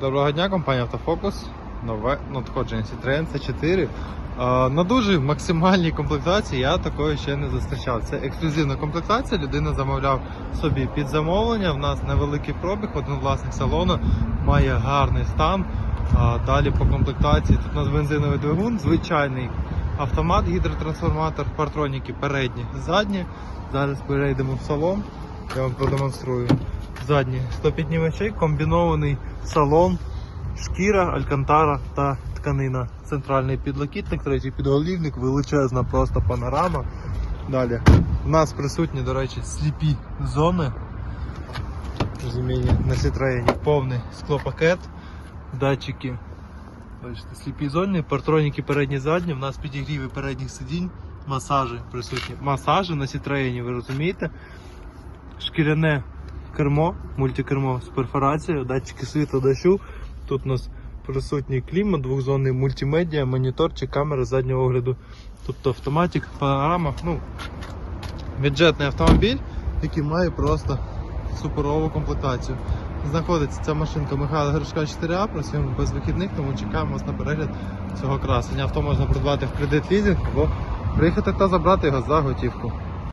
Доброго дня, компанія Автофокус. Нове надходження Citroen C4. Е, На дуже максимальній комплектації я такої ще не зустрічав. Це ексклюзивна комплектація. Людина замовляв собі під замовлення. У нас невеликий пробіг, один власник салону має гарний стан. Далі по комплектації тут у нас бензиновий двигун, звичайний автомат, гідротрансформатор, партроніки передні, задні. Зараз перейдемо в салон. Я вам продемонструю. Задні 100 піднімачей, комбінований салон, шкіра, алькантара та тканина. Центральний підлокітник, третій підголівник, величезна просто панорама. Далі. У нас присутні, до речі, сліпі зони. Розуміння на Citroen повний склопакет, датчики. Бачите, сліпі зони, партроніки передні задні, у нас підігріви передніх сидінь, масажі присутні. Масажі на Citroen, ви розумієте? Шкіряне кермо, мультикермо з перфорацією, датчики світла дощу. Тут у нас присутній клімат, двохзонний мультимедіа, моніторчик, камера заднього огляду. Тобто автоматик, панорама. Ну, бюджетний автомобіль, який має просто суперову комплектацію. Знаходиться ця машинка Михайла Гришка 4А, працюємо без вихідних, тому чекаємо вас на перегляд цього красення. Авто можна придбати в кредит лізинг або приїхати та забрати його за готівку.